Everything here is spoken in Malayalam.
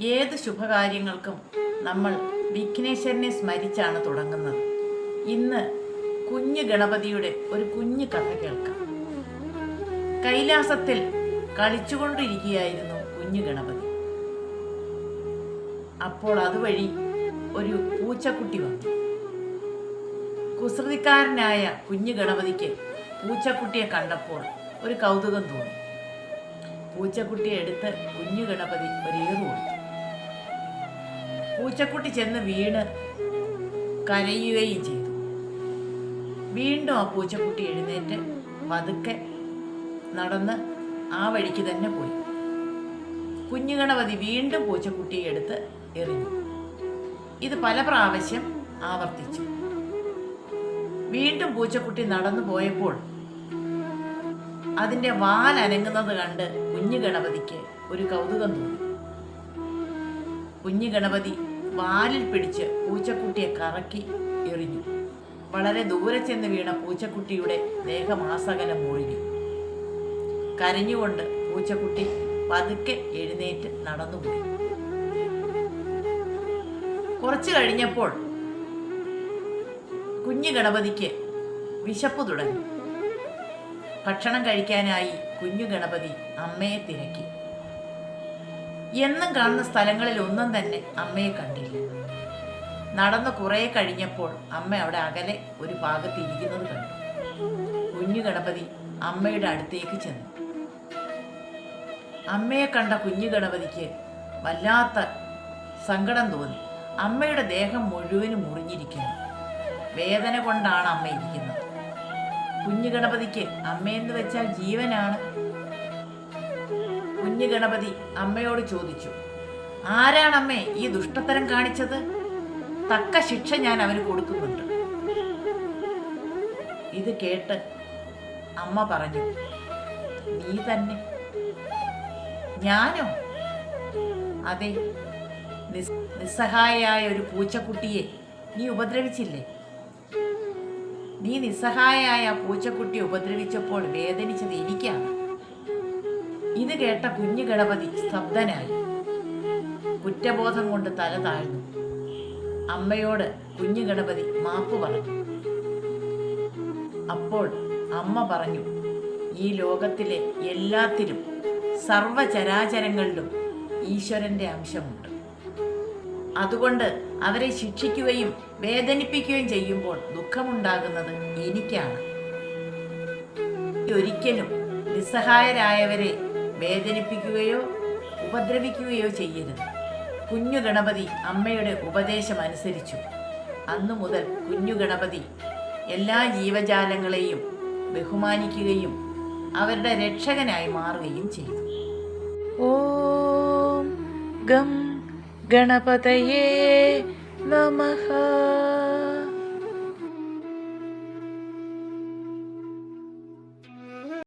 ഏത് ശുഭകാര്യങ്ങൾക്കും നമ്മൾ വിഘ്നേശ്വരനെ സ്മരിച്ചാണ് തുടങ്ങുന്നത്. ഇന്ന് കുഞ്ഞു ഗണപതിയുടെ ഒരു കുഞ്ഞു കഥ കേൾക്കാം. കൈലാസത്തിൽ കളിച്ചുകൊണ്ടിരിക്കുകയായിരുന്നു കുഞ്ഞു ഗണപതി. അപ്പോൾ അതുവഴി ഒരു പൂച്ചക്കുട്ടി വന്നു. കുസൃതിക്കാരനായ കുഞ്ഞു ഗണപതിക്ക് പൂച്ചക്കുട്ടിയെ കണ്ടപ്പോൾ ഒരു കൗതുകം തോന്നി. പൂച്ചക്കുട്ടിയെ എടുത്ത് കുഞ്ഞു ഗണപതി ഒരേറു കൊടുത്തു. പൂച്ചക്കുട്ടി ചെന്ന് വീണ് കരയുകയും ചെയ്തു. വീണ്ടും ആ പൂച്ചക്കുട്ടി എഴുന്നേറ്റ് പതുക്കെ നടന്ന് ആ വഴിക്ക് തന്നെ പോയി. കുഞ്ഞുഗണപതി വീണ്ടും പൂച്ചക്കുട്ടിയെ എടുത്ത് എറിഞ്ഞു. ഇത് പല പ്രാവശ്യം ആവർത്തിച്ചു. വീണ്ടും പൂച്ചക്കുട്ടി നടന്നു പോയപ്പോൾ അതിന്റെ വാൽ അനങ്ങുന്നത് കണ്ട് കുഞ്ഞു ഗണപതിക്ക് ഒരു കൗതുകം തോന്നി. കുഞ്ഞു ഗണപതി വാലിൽ പിടിച്ച് പൂച്ചക്കുട്ടിയെ കറക്കി എറിഞ്ഞു. വളരെ ദൂരെ ചെന്ന് വീണ പൂച്ചക്കുട്ടിയുടെ ദേഹമാസകലം മുഴുകി കരഞ്ഞുകൊണ്ട് പൂച്ചക്കുട്ടി പതുക്കെ എഴുന്നേറ്റ് നടന്നുപോയി. കുറച്ചു കഴിഞ്ഞപ്പോൾ കുഞ്ഞു ഗണപതിക്ക് വിശപ്പ് തുടങ്ങി. ഭക്ഷണം കഴിക്കാനായി കുഞ്ഞു ഗണപതി അമ്മയെ തിരക്കി. എന്നും കാണുന്ന സ്ഥലങ്ങളിൽ ഒന്നും തന്നെ അമ്മയെ കണ്ടില്ല. നടന്ന് കുറേ കഴിഞ്ഞപ്പോൾ അമ്മ അവിടെ അകലെ ഒരു ഭാഗത്ത് ഇരിക്കുന്നത് കണ്ടു. കുഞ്ഞു ഗണപതി അമ്മയുടെ അടുത്തേക്ക് ചെന്നു. അമ്മയെ കണ്ട കുഞ്ഞു ഗണപതിക്ക് വല്ലാത്ത സങ്കടം തോന്നി. അമ്മയുടെ ദേഹം മുഴുവനും മുറിഞ്ഞിരിക്കുന്നു. വേദന കൊണ്ടാണ് അമ്മ ഇരിക്കുന്നത്. കുഞ്ഞു ഗണപതിക്ക് അമ്മയെന്ന് വെച്ചാൽ ജീവനാണ്. കുഞ്ഞു ഗണപതി അമ്മയോട് ചോദിച്ചു ആരാണമ്മേ ഈ ദുഷ്ടത്തരം കാണിച്ചത്? തക്ക ശിക്ഷ ഞാൻ അവന് കൊടുക്കുന്നുണ്ട്. ഇത് കേട്ട് അമ്മ പറഞ്ഞു നീ തന്നെ. ഞാനോ? അതെ. നിസ് നിസ്സഹായയായ ഒരു പൂച്ചക്കുട്ടിയെ നീ ഉപദ്രവിച്ചില്ലേ? നീ നിസ്സഹായയായ പൂച്ചക്കുട്ടിയെ ഉപദ്രവിച്ചപ്പോൾ വേദനിച്ചത് എനിക്കാണ്. ഇത് കേട്ട കുഞ്ഞു ഗണപതി സ്തബ്ധനായി. കുറ്റബോധം കൊണ്ട് തല താഴ്ന്നു. അമ്മയോട് കുഞ്ഞു ഗണപതി മാപ്പ് പറഞ്ഞു. അപ്പോൾ അമ്മ പറഞ്ഞു ഈ ലോകത്തിലെ എല്ലാത്തിലും സർവചരാചരങ്ങളിലും ഈശ്വരന്റെ അംശമുണ്ട്. അതുകൊണ്ട് അവരെ ശിക്ഷിക്കുകയും വേദനിപ്പിക്കുകയും ചെയ്യുമ്പോൾ ദുഃഖമുണ്ടാകുന്നത് എനിക്കാണ്. ഒരിക്കലും നിസ്സഹായരായവരെ വേദനിപ്പിക്കുകയോ ഉപദ്രവിക്കുകയോ ചെയ്യരുത്. കുഞ്ഞു ഗണപതി അമ്മയുടെ ഉപദേശം അനുസരിച്ചു അന്നു മുതൽ കുഞ്ഞു ഗണപതി എല്ലാ ജീവജാലങ്ങളെയും ബഹുമാനിക്കുകയും അവരുടെ രക്ഷകനായി മാറുകയും ചെയ്തു. ഓം ഗം ഗണപതയേ നമഃ.